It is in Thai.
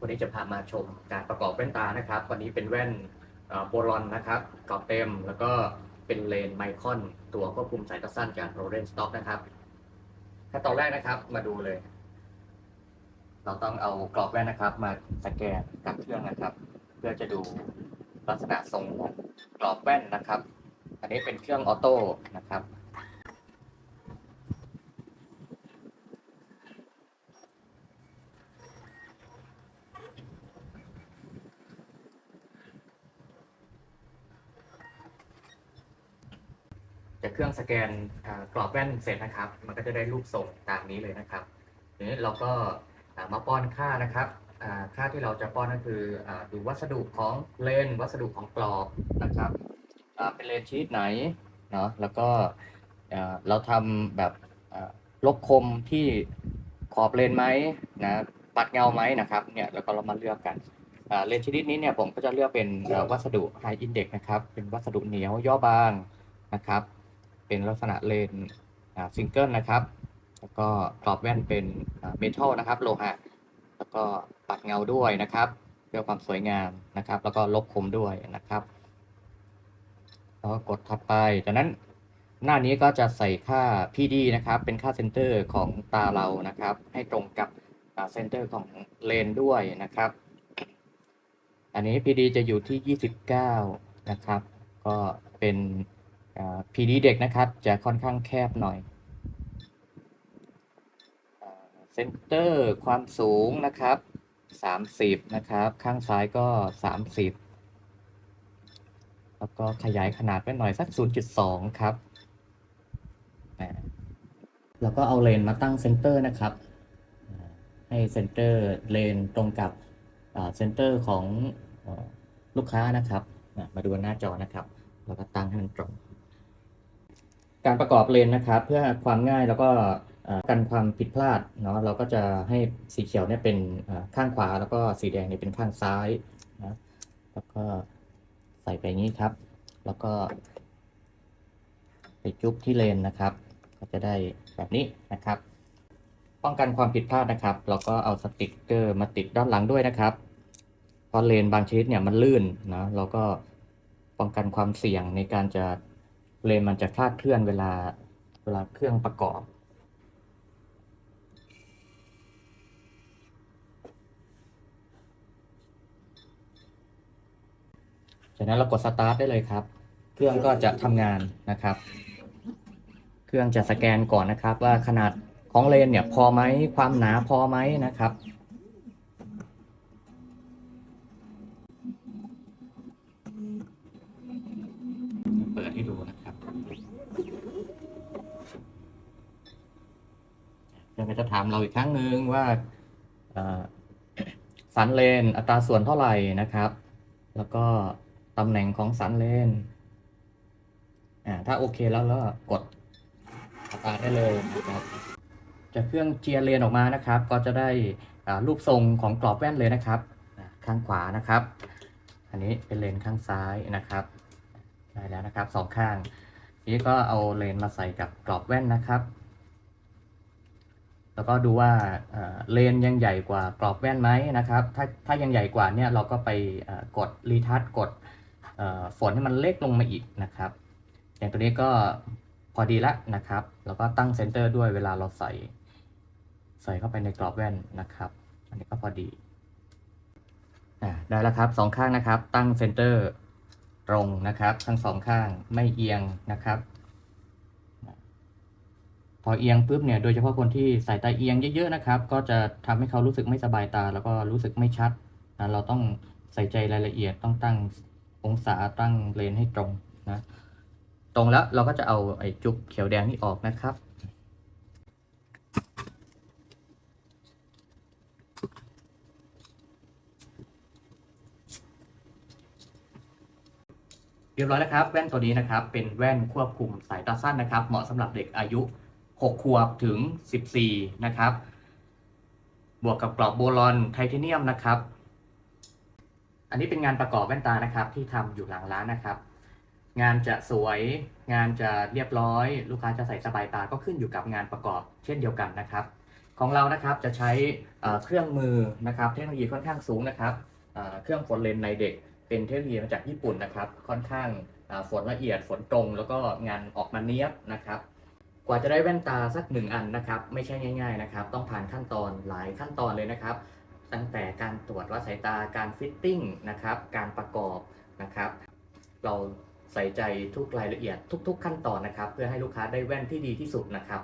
วันนี้จะพามาชมการประกอบแว่นตานะครับ วันนี้เป็นแว่นโบรอนนะครับกรอบเต็ม แล้วก็เป็นเลนไมคอน ตัวควบคุมสายตาสั้นจากโรเ n นสต็อกนะครับขั้นตอนแรกนะครับมาดูเลย เราต้องเอากรอบแว่นนะครับ มาสแกนกับเครื่องนะครับ เพื่อจะดูลักษณะทรงของกรอบแว่นนะครับ อันนี้เป็นเครื่องออโต้นะครับ จากเครื่องสแกนกรอบแว่นเสร็จนะครับ มันก็จะได้รูปทรงตามนี้เลยนะครับทีนี้เราก็มาป้อนค่านะครับค่าที่เราจะป้อนก็คือดูวัสดุของเลนวัสดุของกรอบนะครับเป็นเลนชนิดไหนเนาะแล้วก็เราทำแบบลบคมที่ขอบเลนไหมนะปัดเงาไหมนะครับเนี่ยแล้วก็เรามาเลือกกันเลนชนิดนี้เนี่ยผมก็จะเลือกเป็นวัสดุ High Index นะครับ เป็นวัสดุเหนียวย่อบางนะครับ เป็นลักษณะเลนซิงเกิลนะครับ แล้วก็กรอบแว่นเป็นเมทัลนะครับโลหะ แล้วก็ปัดเงาด้วยนะครับเพื่อความสวยงามนะครับ แล้วก็ลบคมด้วยนะครับ แล้วก็กดถัดไปจากนั้นหน้านี้ก็จะใส่ค่า PD นะครับ เป็นค่าเซนเตอร์ของตาเรานะครับ ให้ตรงกับเซนเตอร์ของเลนด้วยนะครับ อันนี้ PD จะอยู่ที่ 29 นะครับ ก็เป็น พีดีเด็กนะครับจะค่อนข้างแคบหน่อยเซนเตอร์ความสูงนะครับ 30 นะครับ ข้างซ้ายก็ 30 แล้วก็ขยายขนาดไปหน่อยสัก 0.2 ครับ แล้วก็เอาเลนมาตั้งเซนเตอร์นะครับ ให้เซนเตอร์เลนตรงกับเซนเตอร์ของลูกค้านะครับ มาดูหน้าจอนะครับ แล้วก็ตั้งให้มันตรง การประกอบเลนนะครับ เพื่อความง่ายแล้วก็กันความผิดพลาดเนาะเราก็จะให้สีเขียวเนี่ยเป็นข้างขวาแล้วก็สีแดงเนี่ยเป็นข้างซ้ายนะแล้วก็ใส่ไปงนี้ครับ แล้วก็ไปจุ๊บที่เลนนะครับ ก็จะได้แบบนี้นะครับ ป้องกันความผิดพลาดนะครับ เราก็เอาสติกเกอร์มาติดด้านหลังด้วยนะครับเพราะเลนบางชนิดเนี่ยมันลื่นนะเราก็ป้องกันความเสี่ยงในการจะ เลนมันจะคลาดเคลื่อนเวลาเวลาเครื่องประกอบ จากนั้นเรากดสตาร์ทได้เลยครับ เครื่องก็จะทำงานนะครับ เครื่องจะสแกนก่อนนะครับ ว่าขนาดของเลนเนี่ยพอไหมความหนาพอไหมนะครับเปิดให้ดูนะ ครังก็จะถามเราอีกครั้งหนึ่งว่าสันเลนอัตราส่วนเท่าไหร่นะครับ แล้วก็ตำแหน่งของสันเลนอ่าถ้าโอเคแล้วแล้วกดสตร์ทได้เลยนะครับจากเครื่องเจียรเลนออกมานะครับ ก็จะได้รูปทรงของกรอบแว่นเลยนะครับ ข้างขวานะครับ อันนี้เป็นเลนข้างซ้ายนะครับได้แล้วนะครับสองข้างนี้ก็เอาเลนมาใส่กับกรอบแว่นนะครับ แล้วก็ดูว่าเลนยังใหญ่กว่ากรอบแว่นไหมนะครับ ถ้าถ้ายังใหญ่กว่าเนี่ยเราก็ไปกดรีทัชกดฝนให้มันเล็กลงมาอีกนะครับ อย่างตัวนี้ก็พอดีละนะครับ แล้วก็ตั้งเซนเตอร์ด้วยเวลาเราใส่ใส่เข้าไปในกรอบแว่นนะครับ อันนี้ก็พอดีได้แล้วครับสองข้างนะครับ ตั้งเซนเตอร์ตรงนะครับ ทั้งสองข้างไม่เอียงนะครับ พอเอียงปุ๊บเนี่ยโดยเฉพาะคนที่สายตาเอียงเยอะๆนะครับ ก็จะทำให้เขารู้สึกไม่สบายตา แล้วก็รู้สึกไม่ชัดนะเราต้องใส่ใจรายละเอียดต้องตั้งองศาตั้งเลนให้ตรงนะตรงแล้วเราก็จะเอาไอ้จุกเขียวแดงนี่ออกนะครับเรียบร้อยแล้วครับ แว่นตัวนี้นะครับ เป็นแว่นควบคุมสายตาสั้นนะครับ เหมาะสำหรับเด็กอายุ 6 ขวบถึง 14 นะครับ บวกกับกรอบโบลอนไทเทเนียมนะครับ อันนี้เป็นงานประกอบแว่นตานะครับที่ทำอยู่หลังร้านนะครับ งานจะสวย งานจะเรียบร้อย ลูกค้าจะใส่สบายตาก็ขึ้นอยู่กับงานประกอบเช่นเดียวกันนะครับ ของเรานะครับจะใช้เครื่องมือนะครับ เทคโนโลยีค่อนข้างสูงนะครับเครื่องฝนเลนในเด็กเป็นเทคโนโลยีมาจากญี่ปุ่นนะครับ ค่อนข้างฝนละเอียดฝนตรง แล้วก็งานออกมาเนี้ยบนะครับ กว่าจะได้แว่นตาสักหนึ่งอันนะครับ ไม่ใช่ง่าย ๆนะครับ ต้องผ่านขั้นตอนหลายขั้นตอนเลยนะครับ ตั้งแต่การตรวจวัดสายตาการฟิตติ้งนะครับ การประกอบนะครับ เราใส่ใจทุกรายละเอียดทุก ๆ ขั้นตอนนะครับ เพื่อให้ลูกค้าได้แว่นที่ดีที่สุดนะครับ